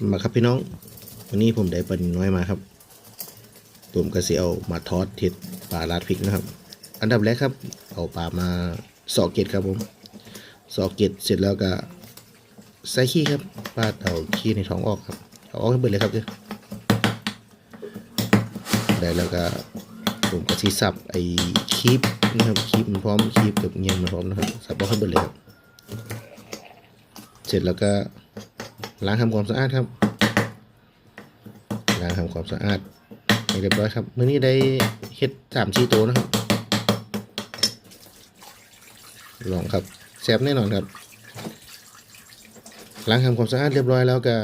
มาครับพี่น้อง วันนี้ผมได้ปลานิลน้อยมาครับผมก็สิเอามาทอดเห็ดปลาลาดพริกนะครับ อันดับแรกครับ เอาปลามาสอกเกตครับผมสอกเกตเสร็จแล้วก็ใส่ขี้ครับปาดเอาขี้ในท้องออกครับเอาออกให้เบิดเลยครับเด้อได้แล้วก็ผมก็สิสับไอ้คีบนะครับคีบมันพร้อมคีบกับเงียงมันพร้อมนะครับสับออกให้เบิดเลยครับ เสร็จแล้วก็ ล้างทำความสะอาดครับ ล้างทำความสะอาดให้เรียบร้อยครับมื้อนี้ได้เฮ็ดสามชีโตวนะครับ ลองครับแซ่บแน่นอนครับ ล้างทำความสะอาดเรียบร้อยแล้วก็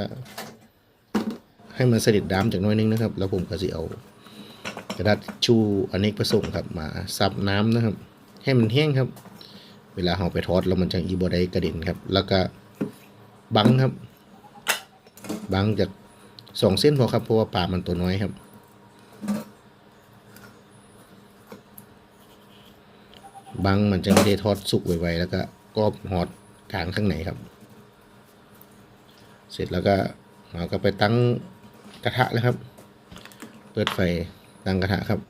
ให้มันเสด็จดำจากน้อยนึงนะครับ แล้วผมก็สิเอากระดาษชูอเนกประสงค์ครับมาซับน้ำนะครับ ให้มันแห้งครับ เวลาเราไปทอดแล้วมันจังอีบได้กระเด็นครับ แล้วก็บังครับ บังจากสองเส้นพอครับเพราะว่าปลามันตัวน้อยครับบังมันจะไม่ได้ทอดสุกไวๆแล้วก็กรอบหอดกลางข้างในครับ เสร็จแล้วก็เราก็ไปตั้งกระทะเลยครับ เปิดไฟตั้งกระทะครับ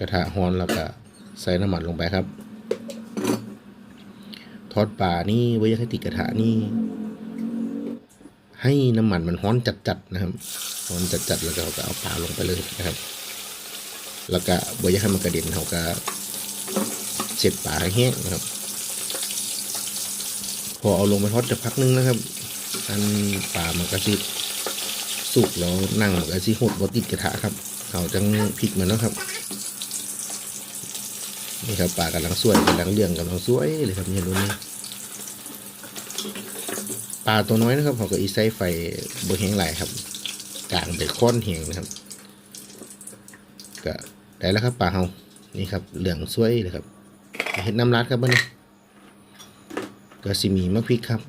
กระทะฮ้อนแล้วก็ใส่น้ำมันลงไปครับ ทอดปลานี่ไว้ยังให้ติดกระทะนี่ ให้น้ำมันมันฮ้อนจัดๆนะครับฮ้อนจัดๆแล้วก็เราก็เอาปลาลงไปเลยนะครับ แล้วก็บอยากให้มันกระเด็นเขาก็เสร็จปลาแห้งนะครับ พอเอาลงไปทอดจะพักนึงนะครับ อันปลามันก็สิสุกแล้วนั่งมันก็สิหดบติดกระทะครับเขาจังพริกมันนะครับ นี่ครับปลากำลังสวยกำลังเลี้ยงกำลังสวยเลยครับเนี่ยรุ่นนี้ปลาตัวน้อยนะครับเขาก็อีไซไฟบนแหงไหลครับกลางเป็นค้อนแหงนะครับก็ได้แล้วครับปลาเฮานี่ครับเหลืองสวยเลยครับเห็ดน้ำรัดครับบ้านี้ก็สิมีมะพริกครับ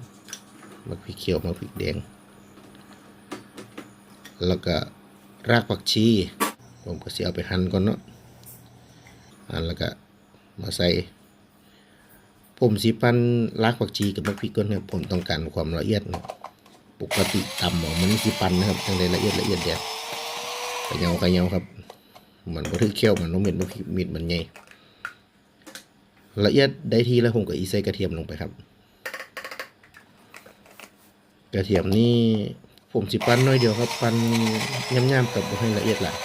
มะพริกเขียวมะพริกแดง แล้วก็รากผักชี ผมก็สิเอาไปหั่นก่อนเนาะหั่นแล้วก็ มาใส่ ผมสีปันรากผักชีกับมะพริกก่อนครับผมต้องการความละเอียดปกติต่ำหมอมันสีปันนะครับทั้งในละเอียดละเอียดเดียวขยาวขยาวครับเหมันบ่ถือเคี้ยวเหมันน้องเม็ดมะพริกเม็ดมันใหญ่ละเอียดได้ทีแล้วผมก็อีใส่กระเทียมลงไปครับ กระเทียมนี่ผมสิปั้นน้อยเดียวครับ ปั้นย่ำๆกับให้ละเอียดหลาย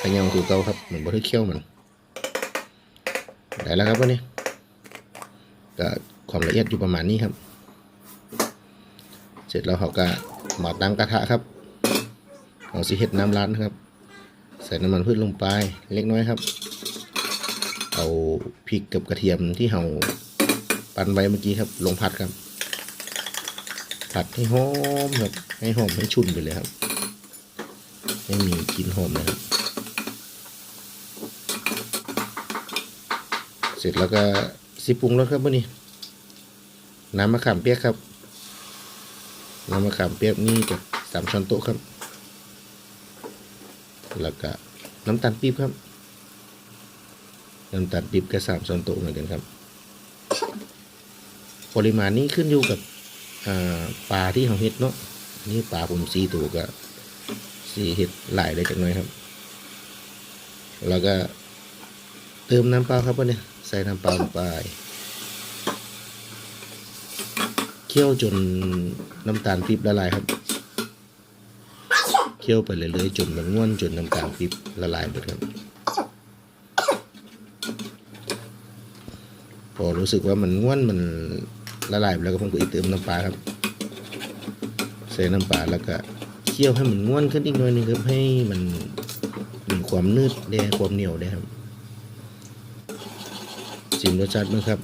ขยาวคือเก่าครับเหมันบ่ถือเคี้ยวมัน ได้แล้วครับวันนี้ก็ความละเอียดอยู่ประมาณนี้ครับ เสร็จแล้วเขาก็มาตั้งกระทะครับเอาสิเห็ดน้ำร้านครับ ใส่น้ำมันพืชลงไปเล็กน้อยครับ เอาพริกกับกระเทียมที่เราปั่นไว้เมื่อกี้ครับลงผัดครับ ผัดให้หอมครับให้หอมให้ชุนไปเลยครับให้มีกลิ่นหอมนะครับ เสร็จแล้วก็สิปรุงรสครับวันนี้น้ำมะขามเปียกครับ น้ำมะขามเปียกนี่กับสามช้อนโต๊ะครับ แล้วก็น้ำตาลปี๊บครับ น้ำตาลปี๊บก็สามช้อนโต๊ะเหมือนกันครับ ปริมาณนี้ขึ้นอยู่กับปลาที่เราเฮ็ดเนาะนี่ปลาผมสีตัวก็สีเฮ็ดหลายเลยจังหน่อยครับ แล้วก็เติมน้ำเปล่าครับวันนี้ ใส่น้ำปลาลงไป เคี่ยวจนน้ำตาลปี๊บละลายครับ เคี่ยวไปเรื่อยๆจนมันง่วนจนน้ำตาลปี๊บละลายหมดครับ พอรู้สึกว่ามันง่วนมันละลายไปแล้วก็ผมก็อีกเติมน้ำปลาครับ ใส่น้ำปลาแล้วก็เคี่ยวให้มันง่วนขึ้นอีกหน่อยนึงครับให้มันมีความนืดได้ความเหนียวได้ครับ ชิมรสชาติมั้งครับ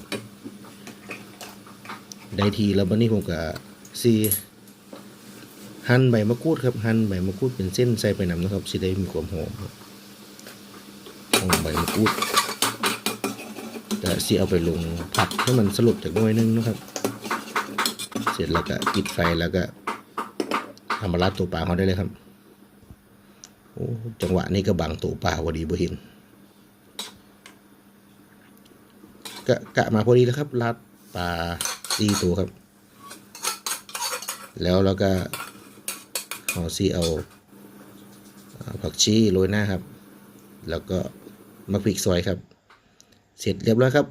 ได้ทีแล้ววันนี้ผมก็ซีหั่นใบมะกรูดครับหั่นใบมะกรูดเป็นเส้นใส่ไปน้ำนะครับสิได้มีความหอมครับหอมใบมะกรูดแต่สิเอาไปลงผัดให้มันสลบจากหน่วยนึงนะครับ เสร็จแล้วก็ปิดไฟแล้วก็ทำมาลัดตัวปลาเขาได้เลยครับโอ้จังหวะนี้ก็บังตัวปลาพอดีบ่เห็น กะกะมาพอดีแล้วครับรัดปลาซีตัวครับ แล้วเราก็ห่อซีเอาอ่าผักชีโรยหน้าครับ แล้วก็มะพริกซอยครับ เสร็จเรียบร้อยครับ